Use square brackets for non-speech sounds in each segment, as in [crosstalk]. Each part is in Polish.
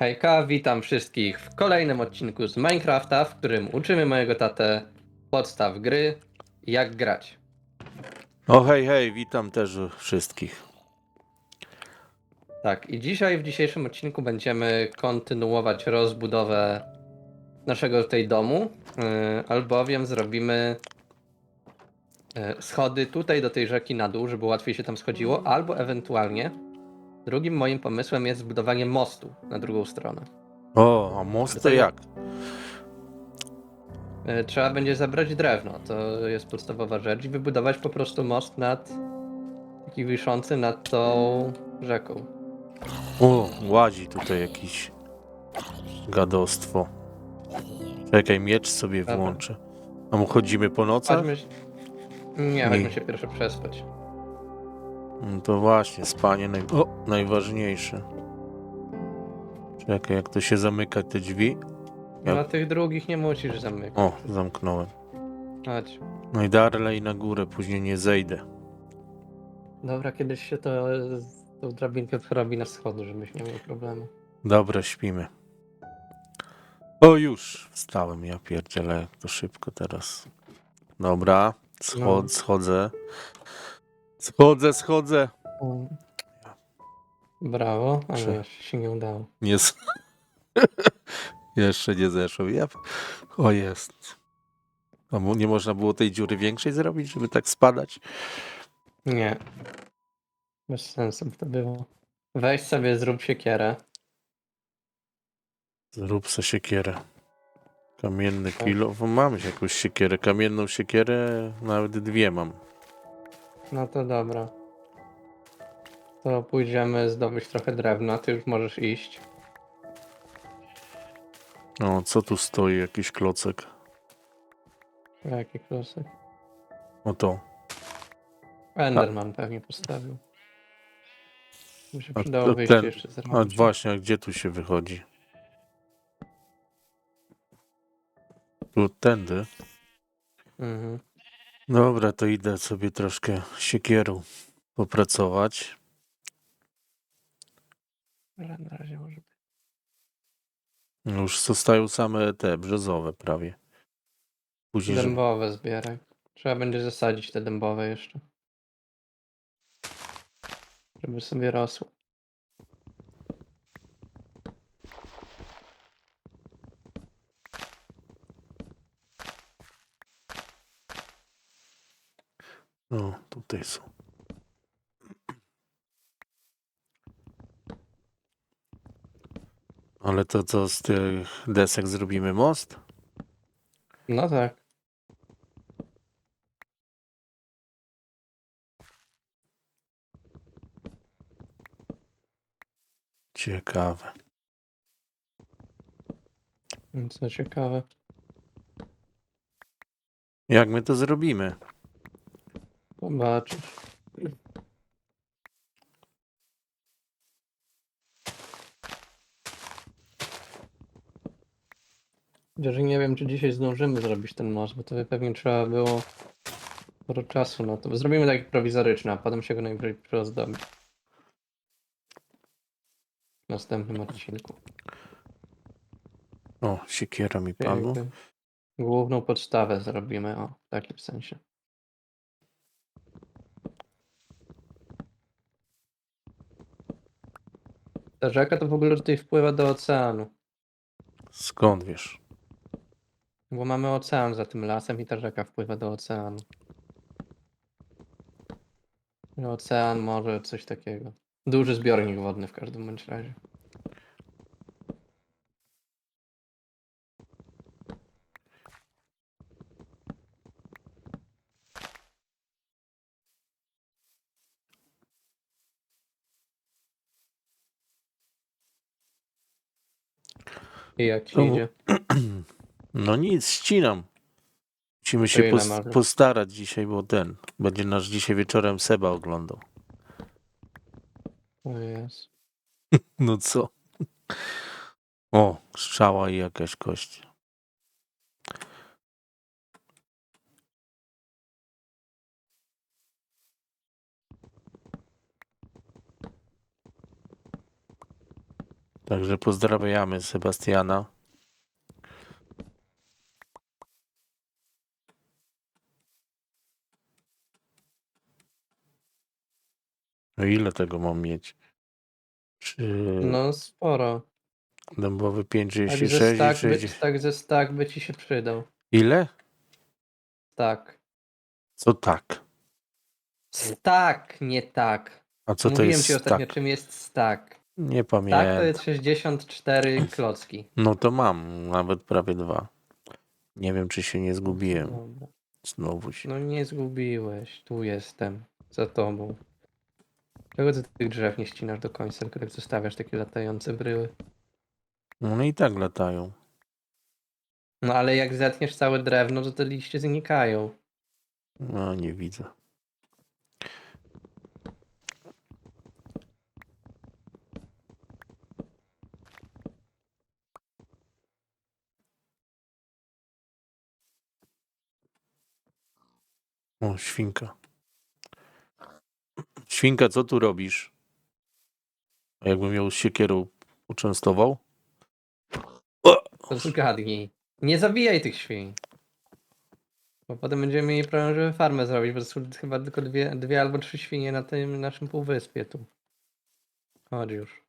Hejka, witam wszystkich w kolejnym odcinku z Minecrafta, w którym uczymy mojego tatę podstaw gry, jak grać. O hej, hej, witam też wszystkich. Tak, i dzisiaj w dzisiejszym odcinku będziemy kontynuować rozbudowę naszego tutaj domu, yy, albowiem zrobimy yy, schody tutaj do tej rzeki na dół, żeby łatwiej się tam schodziło, albo ewentualnie drugim moim pomysłem jest zbudowanie mostu na drugą stronę. O, a most to To ja- jak? E, Trzeba będzie zabrać drewno, to jest podstawowa rzecz i wybudować po prostu most nad taki wiszący nad tą rzeką. O, łazi tutaj jakiś gadostwo. Czekaj, miecz sobie Dobra. włączę. A mu chodzimy po nocach? Chodźmy się... Nie, Nie. chodźmy się pierwsze przespać. No to właśnie, spanie naj... o, najważniejsze. Czekaj, jak to się zamyka te drzwi? No, Jak- Na tych drugich nie musisz zamykać. O, zamknąłem. Chodź. No i dalej na górę, później nie zejdę. Dobra, kiedyś się to tą drabinkę przerobi na schody, żebyś nie miał problemu. Dobra, śpimy. O, już wstałem, ja pierdzielę, jak to szybko teraz. Dobra, schod, No. schodzę. Schodzę, schodzę. Brawo, ale Prze- się nie udało. Nie s- [laughs] Jeszcze nie zeszło. Ja... O, jest. A mu- nie można było tej dziury większej zrobić, żeby tak spadać? Nie. Bez sensu by to było. Weź sobie, zrób siekierę. Zrób se siekierę. Kamienny Tak. kilo. Mam jakąś siekierę. Kamienną siekierę, nawet dwie mam. No to dobra. To pójdziemy zdobyć trochę drewna, ty już możesz iść. O, co tu stoi? Jakiś klocek. Jaki klosek. O to. Enderman pewnie postawił. By się A przydało wyjście ten- jeszcze A zrobić. właśnie, a gdzie tu się wychodzi? Tu tędy. Mhm. Dobra, to idę sobie troszkę siekierą popracować. Ale na razie może być. Już zostają same te brzozowe prawie. Później, żeby... Dębowe zbieraj. Trzeba będzie zasadzić te dębowe jeszcze. Żeby sobie rosły. O, tutaj są. Ale to co z tych desek zrobimy most? No tak. Ciekawe. Co ciekawe. Jak my to zrobimy? Zobaczysz. Chociaż nie wiem, czy dzisiaj zdążymy zrobić ten most, bo to by pewnie trzeba było sporo czasu na to. Zrobimy taki prowizoryczny, a potem się go najwyżej rozdobi. W następnym odcinku. O, siekiera mi padła. Jakby Główną podstawę zrobimy, o, w takim sensie. Ta rzeka to w ogóle tutaj wpływa do oceanu. Skąd wiesz? Bo mamy ocean za tym lasem i ta rzeka wpływa do oceanu. Ocean, morze, coś takiego. Duży zbiornik wodny w każdym bądź razie. I jak ci To- idzie? [clears throat] No nic, ścinam. Musimy się ile pos masz? postarać dzisiaj, bo ten będzie nasz dzisiaj wieczorem Seba oglądał. O jest. [laughs] No co? O, strzała i jakaś kość. Także pozdrawiamy Sebastiana. No ile tego mam mieć? Czy No sporo. dębowy Tak 56 ze i stack, by, 60? tak ze stack by ci się przydał. Ile? Tak. Co tak? Stack, nie tak. A co to Mówiłem jest ci ostatnio, tak? czym jest stack. Nie Tak, to pamiętam. jest 64 klocki. No to mam, nawet prawie dwa. Nie wiem, czy się nie zgubiłem. Dobra. Znowu się. No nie zgubiłeś. Tu jestem. Za tobą. Czego ty tych drzew nie ścinasz do końca, tylko tak zostawiasz takie latające bryły? No i tak latają. No ale jak zetniesz całe drewno, to te liście znikają. No nie widzę. O, świnka. Świnka, co tu robisz? A jakbym ją siekierą uczęstował? To zgadnij. Nie zabijaj tych świń. Bo potem będziemy mieli problem, żeby farmę zrobić, bo to są chyba tylko dwie, dwie albo trzy świnie na tym naszym półwyspie tu. Chodź już.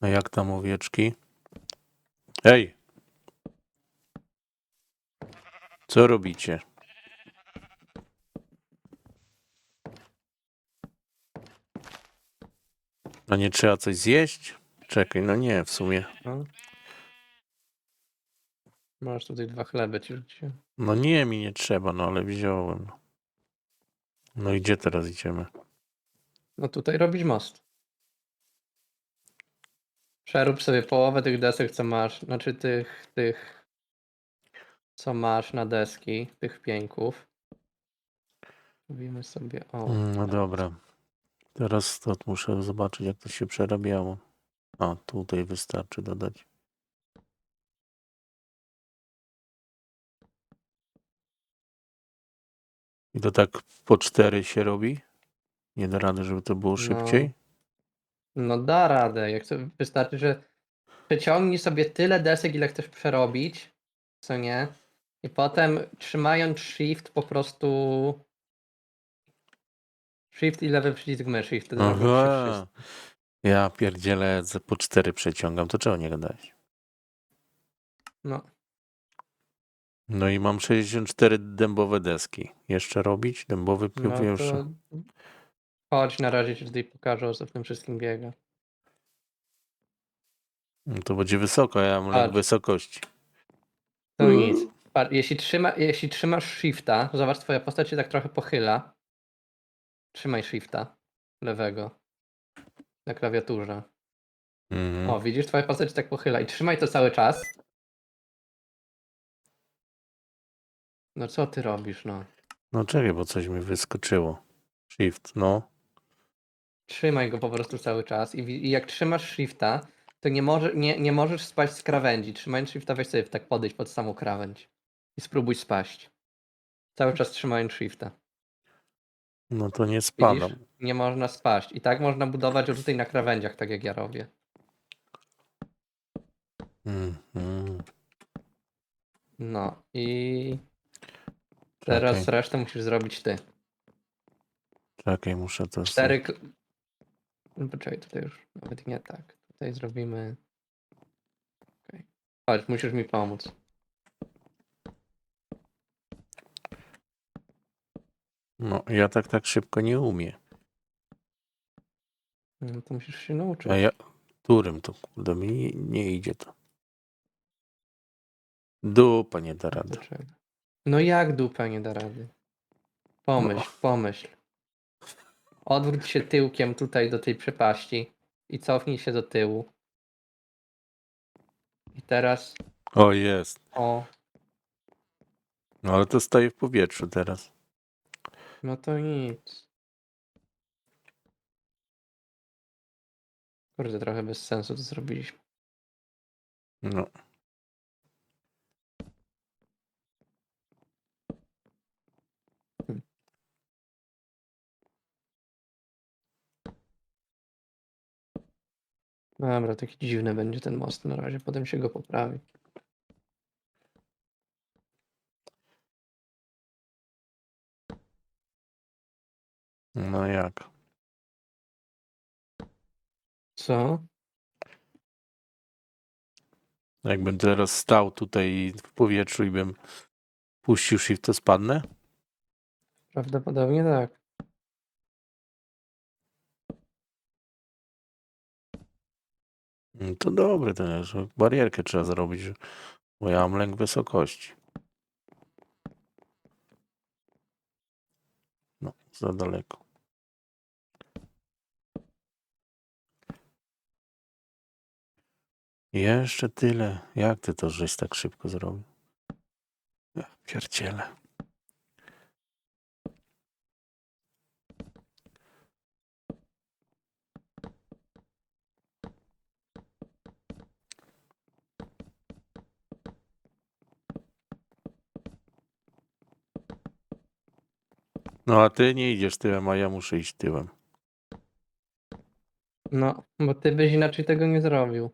A jak tam owieczki? Ej! Co robicie? A nie trzeba coś zjeść? Czekaj, no nie, w sumie. No. Masz tutaj dwa chleby ci rzuciłem. No nie, mi nie trzeba, no ale wziąłem. No i gdzie teraz idziemy? No tutaj robić most. Przerób sobie połowę tych desek, co masz, znaczy tych, tych, co masz na deski, tych pieńków. Mówimy sobie o. Mm, No dobra. Teraz to muszę zobaczyć, jak to się przerabiało. A, tutaj wystarczy dodać. I to tak po cztery się robi? Nie da rady, żeby to było szybciej? No da radę. Jak to wystarczy, że przeciągnij sobie tyle desek, ile chcesz przerobić, co nie? I potem trzymając shift po prostu. Shift i lewy przycisk myszy i wtedy Aha. wszystko. Ja pierdzielę, po cztery przeciągam, to czego nie gadać? No. No i mam 64 dębowe deski. Jeszcze robić? Dębowy No pierwszy. to chodź, na razie ci tutaj pokażę, o co w tym wszystkim biega. No to będzie wysoko, ja mam Patrz. wysokości. To Mm. nic. Patrz, jeśli, trzyma, jeśli trzymasz shifta, zobacz, twoja postać się tak trochę pochyla. Trzymaj shifta lewego na klawiaturze. Mhm. O, widzisz, twoja postać się tak pochyla i trzymaj to cały czas. No co ty robisz, no? No czekaj, bo coś mi wyskoczyło. Shift, no. Trzymaj go po prostu cały czas i, wi- i jak trzymasz shifta, to nie, może, nie, nie możesz spaść z krawędzi. Trzymając shifta, weź sobie tak podejść pod samą krawędź i spróbuj spaść. Cały czas trzymając shifta. No to nie Widzisz? spadam. Nie można spaść. I tak można budować tutaj na krawędziach, tak jak ja robię. Mhm. No i teraz Czekaj, resztę musisz zrobić ty. czekaj, muszę to... Cztery. kl- No poczekaj, tutaj już nawet nie tak. Tutaj zrobimy. Okay. Chodź, musisz mi pomóc. No, ja tak tak szybko nie umiem. No to musisz się nauczyć. A ja... Którym to, kurde, mi nie, idzie to. Dupa nie da rady. Poczekaj. No jak dupa nie da rady? Pomyśl, No. pomyśl. Odwróć się tyłkiem tutaj do tej przepaści i cofnij się do tyłu. I teraz O, jest. o, No ale to staje w powietrzu teraz. no to nic. Kurde, trochę bez sensu to zrobiliśmy. No. Dobra, taki dziwny będzie ten most na razie, potem się go poprawi. No jak? Co? Jakbym teraz stał tutaj w powietrzu i bym puścił shift, to spadnę? Prawdopodobnie tak. Mm, To dobre, to jest. Barierkę trzeba zrobić, bo ja mam lęk wysokości. No, za daleko. Jeszcze tyle. Jak ty to żeś tak szybko zrobił? Ja. No a ty nie idziesz tyłem, a ja muszę iść tyłem. No, bo ty byś inaczej tego nie zrobił.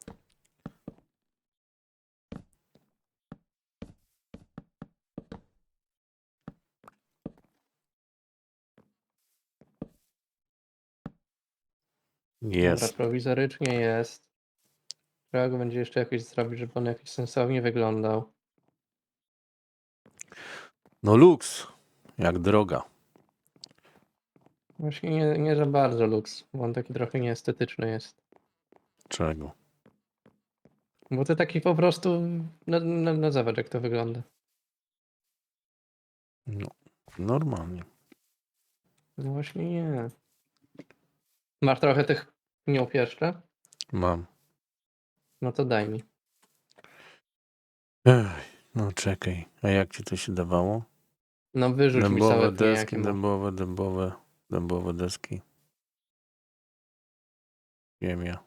Dobra, Jest. prowizorycznie jest. Trzeba go będzie jeszcze jakoś zrobić, żeby on jakoś sensownie wyglądał. No luks. Jak droga. Właśnie nie, nie za bardzo luks, bo on taki trochę nieestetyczny jest. Czego? Bo to taki po prostu, no, no, no zobacz jak to wygląda. No, normalnie. No właśnie nie. Masz trochę tych pniów jeszcze? Mam. No to daj mi. Ech, no czekaj. A jak ci to się dawało? No wyrzuć mi Dębowe całe pnie, deski, jakie dębowe, dębowe, dębowe deski. Ziemia.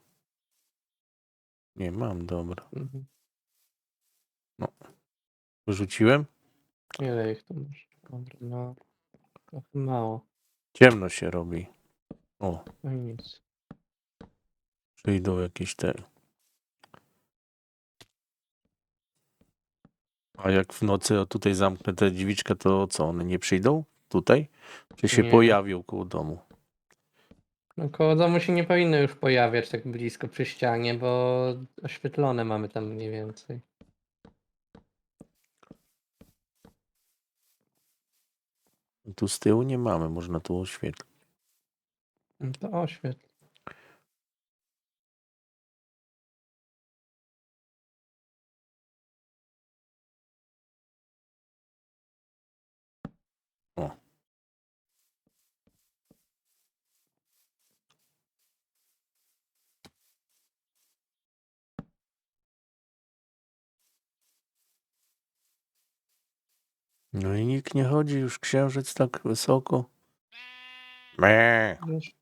Nie mam, dobra. Mhm. Wyrzuciłem? Ile ich tu masz? Dobra, no. Trochę mało. Ciemno się robi. O, No i nic. przyjdą jakieś te. A jak w nocy o tutaj zamknę tę drzwiczkę, to co, one nie przyjdą tutaj? Czy się Nie. pojawią koło domu? No koło domu się nie powinno już pojawiać tak blisko przy ścianie, bo oświetlone mamy tam mniej więcej. Tu z tyłu nie mamy, można tu oświetlić. No to oświetl. No i nikt nie chodzi już księżyc tak wysoko. Me, Wiesz,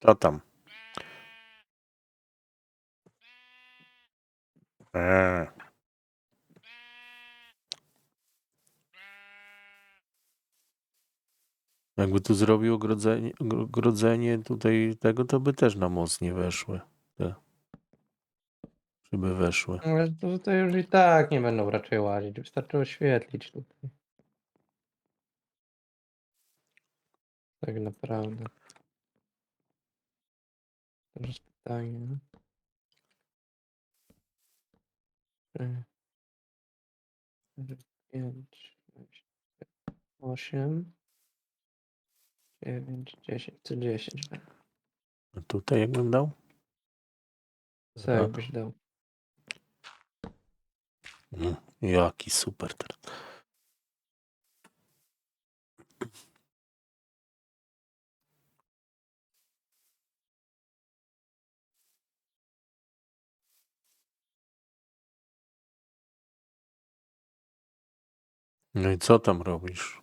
co tam? Jakby tu zrobił ogrodzenie, ogro- ogrodzenie tutaj tego, to by też na most nie weszły. Te. Żeby weszły. Ale to tutaj już i tak nie będą raczej łazić. Wystarczy oświetlić tutaj. Tak naprawdę. Teraz pytanie. Trzy, cztery, pięć, sześć, osiem, dziewięć, dziesięć. Co dziesięć? A tutaj jakbym dał? Co Tak. jakbyś dał? Mm, Jaki super teraz. No i co tam robisz?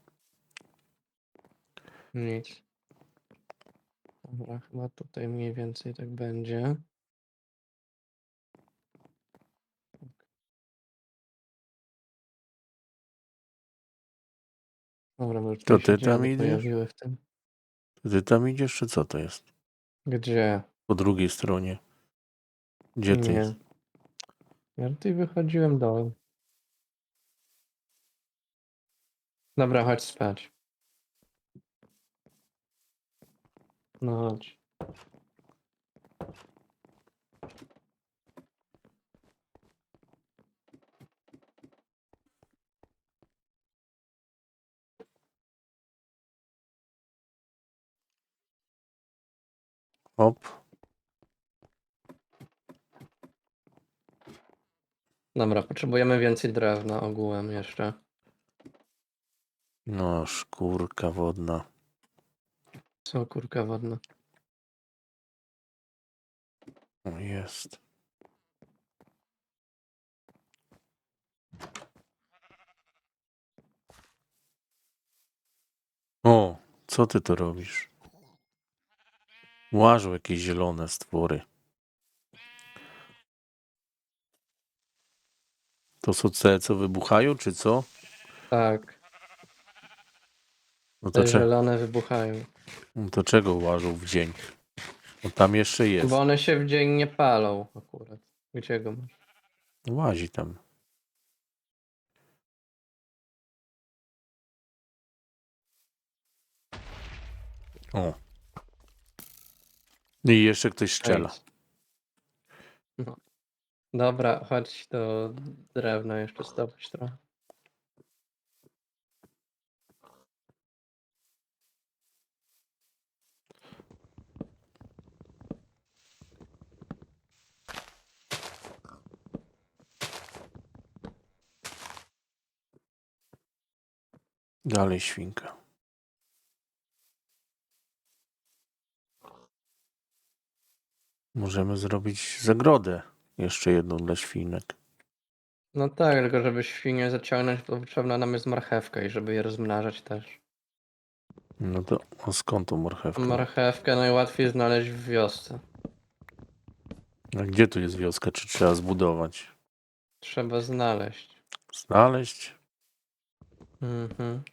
Nic. Dobra, chyba tutaj mniej więcej tak będzie. Dobra, bo już To tutaj się ty tam idziesz? pojawiły w tym. Ty tam idziesz, czy co to jest? Gdzie? Po drugiej stronie. Gdzie ty Nie. jest? Ja tutaj wychodziłem dołem. Dobra, chodź spać. No chodź. Hop. Dobra, potrzebujemy więcej drewna ogółem jeszcze. No, szkórka wodna. Co kurka wodna. O, jest. O, co ty to robisz? Łażą jakieś zielone stwory. To są te, co wybuchają, czy co? Tak, No te to, cze- zielone wybuchają. no to czego łażą w dzień? No tam jeszcze jest. Bo one się w dzień nie palą akurat. Gdzie go masz? Łazi tam. O. I jeszcze ktoś strzela. Ej. No. Dobra, chodź do drewna jeszcze zdobyć trochę. Dalej świnka. Możemy zrobić zagrodę. Jeszcze jedną dla świnek. No tak, tylko żeby świnie zaciągnąć, to potrzebna nam jest marchewka i żeby je rozmnażać też. No to a skąd tą marchewkę? Marchewkę najłatwiej znaleźć w wiosce. A gdzie tu jest wioska? Czy trzeba zbudować? Trzeba znaleźć. Znaleźć? Mhm.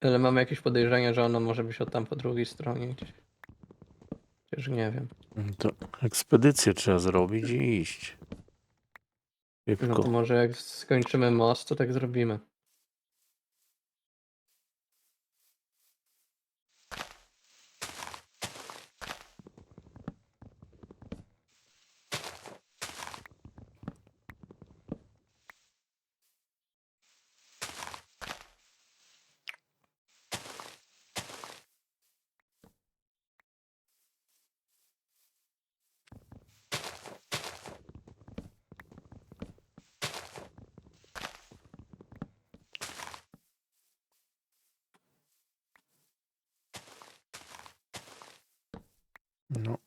Ale mamy jakieś podejrzenie, że ona może być od tam po drugiej stronie gdzieś. Chociaż nie wiem. No To ekspedycję trzeba zrobić i iść. No Szybko. to może jak skończymy most, to tak zrobimy. No.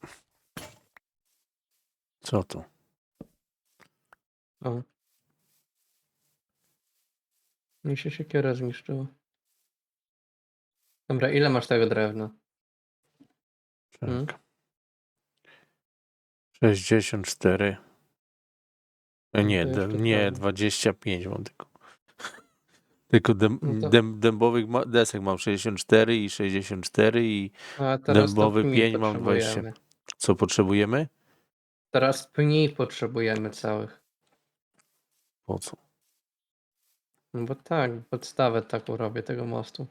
Co to? O. Mi się siekiera zniszczyła. Dobra, ile masz tego drewna? Hmm? Czekaj. 64. E, Nie, jeszcze nie, trochę. 25 mam tylko. [laughs] Tylko dęb, No to- dęb, dębowych ma, desek mam 64 i 64 i A teraz to Dębowy pni pień mam 20. potrzebujemy. co potrzebujemy? Teraz pni potrzebujemy całych. Po co? No bo tak, podstawę taką robię tego mostu.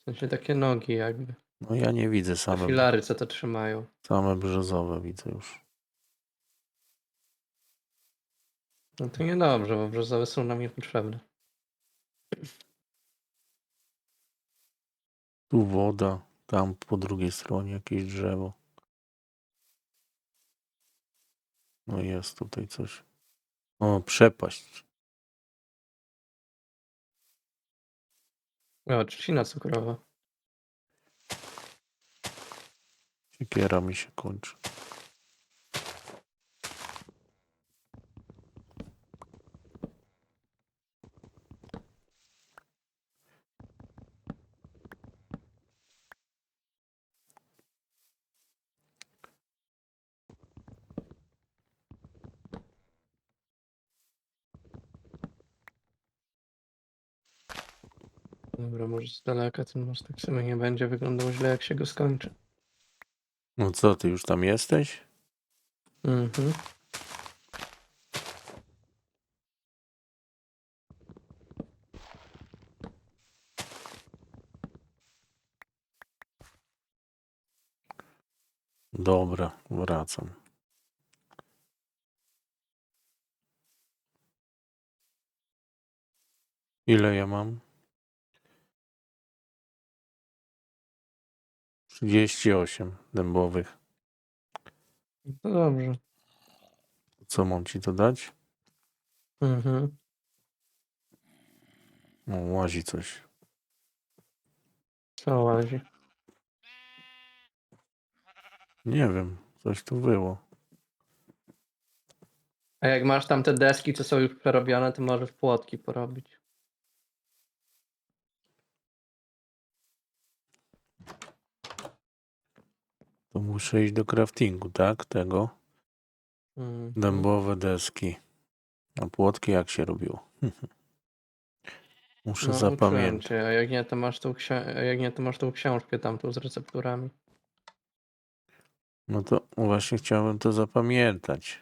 W sensie takie nogi jakby. No ja nie widzę same, filary co to trzymają. same brzozowe widzę już. No to niedobrze, bo brzozowe są nam niepotrzebne. Tu woda, tam po drugiej stronie jakieś drzewo. No jest tutaj coś. O, przepaść. O, trzcina cukrowa. Siekiera mi się kończy. Może z daleka ten most tak sobie nie będzie wyglądał źle, jak się go skończy. No co, ty już tam jesteś? Mhm. Dobra, wracam. Ile ja mam? 38 dębowych. To dobrze. Co mam ci to dać? Mhm. No, łazi coś. Co łazi? Nie wiem, coś tu było. A jak masz tam te deski, co są już przerobione, to możesz płotki porobić. To muszę iść do craftingu, tak? Tego. Mhm. Dębowe deski. A płotki jak się robiło? [laughs] Muszę No, uczyłem zapamiętać. cię, a jak nie, to masz tą, ksi- a jak nie, to masz tą książkę tamtą z recepturami. No to właśnie chciałem to zapamiętać.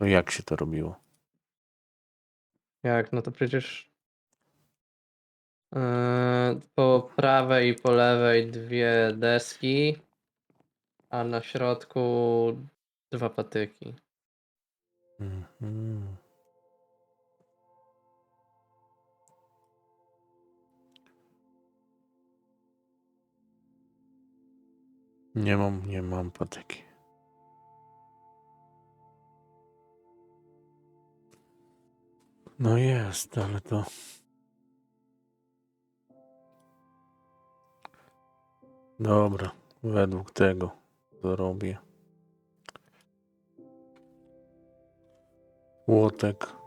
No jak się to robiło? Jak? No to przecież yy, po prawej i po lewej dwie deski, a na środku dwa patyki. Mhm. Nie mam, nie mam patyki. No jest, ale to. Dobra, według tego robię. Łotek.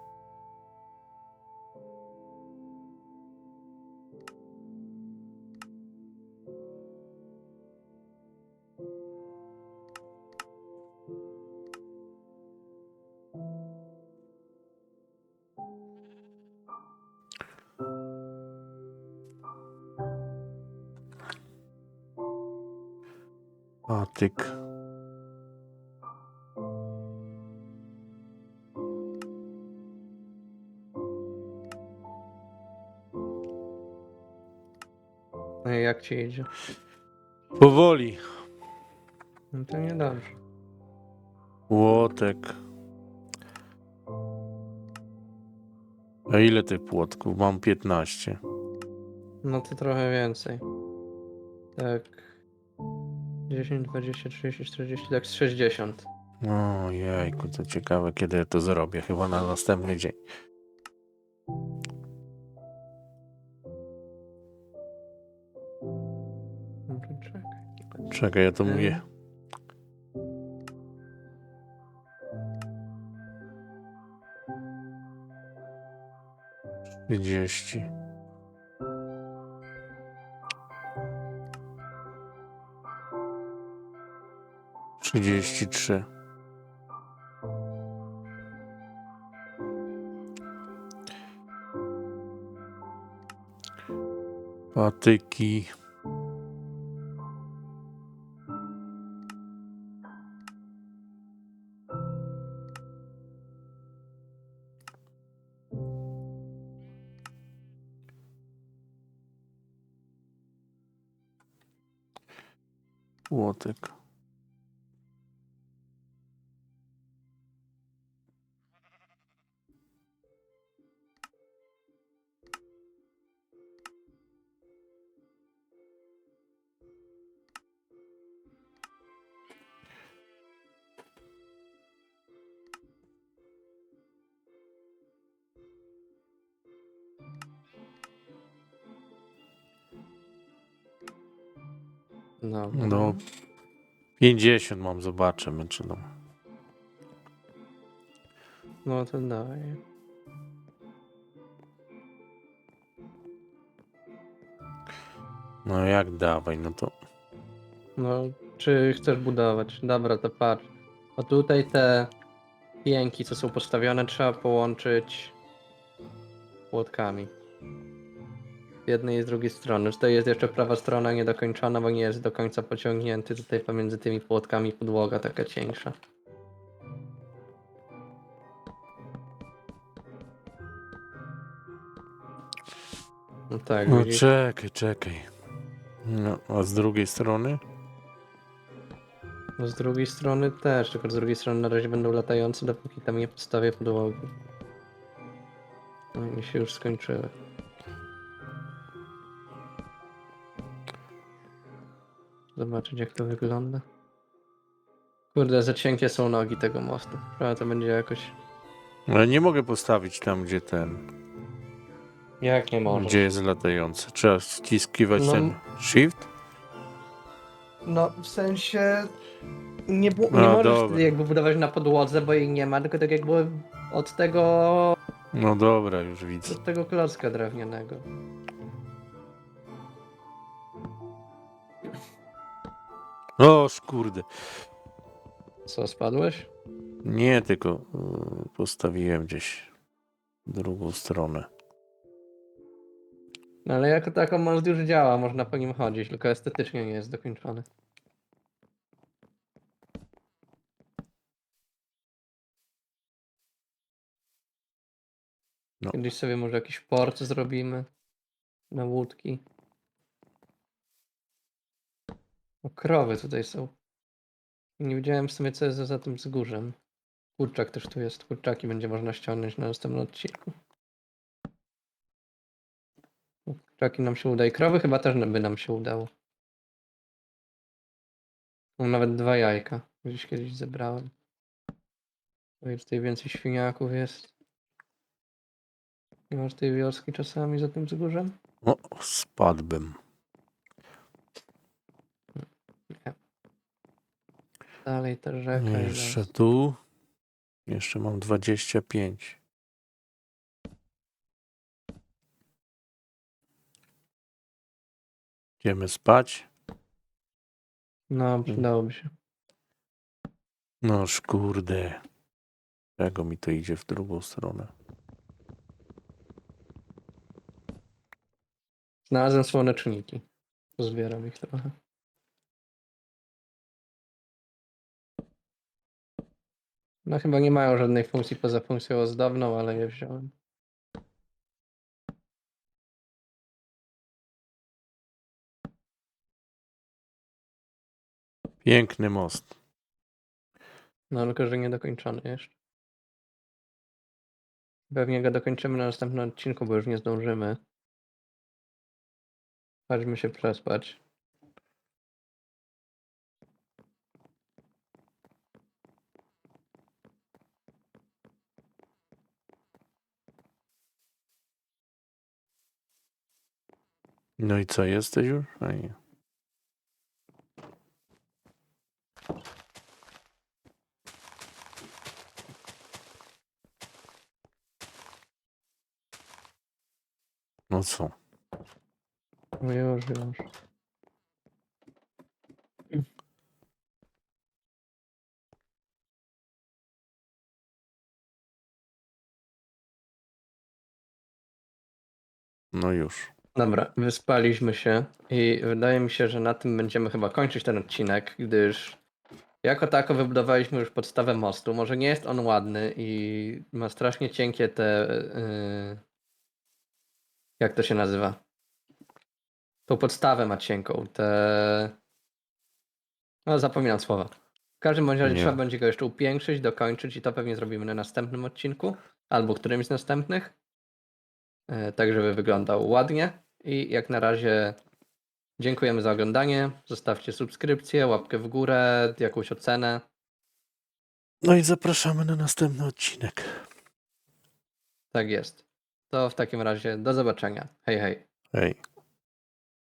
Ci idzie? Powoli. No to niedobrze. Płotek. A ile tych płotków? Mam 15. No to trochę więcej. Tak. 10, 20, 30, 40, tak z 60. O jejku, to ciekawe kiedy ja to zrobię. Chyba na następny dzień. Czekaj, ja to mówię. Trzydzieści. Trzydzieści trzy. Patyki. Łotek. 50 mam, zobaczymy, czy no. No to daje. No jak dawaj, no to. No, czy chcesz budować? Dobra, to patrz. O tutaj te pięki, co są postawione, trzeba połączyć płotkami. Z jednej i z drugiej strony. Tutaj jest jeszcze prawa strona niedokończona, bo nie jest do końca pociągnięty. Tutaj pomiędzy tymi płotkami podłoga taka cieńsza. No tak, No widzisz? czekaj, czekaj. No, a z drugiej strony? No z drugiej strony też, tylko z drugiej strony na razie będą latające, dopóki tam nie postawię podłogi. No i mi się już skończyły. Zobaczyć jak to wygląda. Kurde, za cienkie są nogi tego mostu. Trzeba to będzie jakoś... Ale nie mogę postawić tam, gdzie ten, Jak nie może? gdzie jest latający. Trzeba ściskiwać No. ten shift? No, w sensie... Nie, bu- No, nie możesz dobra. jakby budować na podłodze, bo jej nie ma, tylko tak jakby od tego... No dobra, już widzę. od tego klocka drewnianego. O, kurde. Co, spadłeś? Nie, tylko y, postawiłem gdzieś drugą stronę. No ale jako tako most już działa, można po nim chodzić, tylko estetycznie nie jest dokończony. No. Kiedyś sobie może jakiś port zrobimy na łódki. Krowy tutaj są. Nie widziałem w sumie co jest za tym wzgórzem. Kurczak też tu jest. Kurczaki będzie można ściągnąć na następnym odcinku. Kurczaki nam się udaje. Krowy chyba też by nam się udało. Mam nawet dwa jajka. Gdzieś kiedyś zebrałem. I tutaj więcej świniaków jest. Nie masz tej wioski czasami za tym wzgórzem? O, spadłbym. Dalej ta rzeka Jeszcze jest. tu. Jeszcze mam 25. Idziemy spać. No, przydałoby się. Noż kurde. Czego mi to idzie w drugą stronę? Znalazłem słoneczniki. Zbieram ich trochę. No chyba nie mają żadnej funkcji poza funkcją ozdobną, ale je wziąłem. Piękny most. No tylko, że nie dokończony jeszcze. Pewnie go dokończymy na następnym odcinku, bo już nie zdążymy. Chodźmy się przespać. No i co, jesteś już? A nie. No co? No już, już. No już. Dobra, wyspaliśmy się i wydaje mi się, że na tym będziemy chyba kończyć ten odcinek, gdyż jako tako wybudowaliśmy już podstawę mostu. Może nie jest on ładny i ma strasznie cienkie te. Yy... Jak to się nazywa? Tą podstawę ma cienką. Te. No, zapominam słowa. W każdym razie Nie. trzeba będzie go jeszcze upiększyć, dokończyć i to pewnie zrobimy na następnym odcinku albo którymś z następnych. E, tak żeby wyglądał ładnie. I jak na razie dziękujemy za oglądanie. Zostawcie subskrypcję, łapkę w górę, jakąś ocenę. No i zapraszamy na następny odcinek. Tak jest. To w takim razie do zobaczenia. Hej, hej. Hej.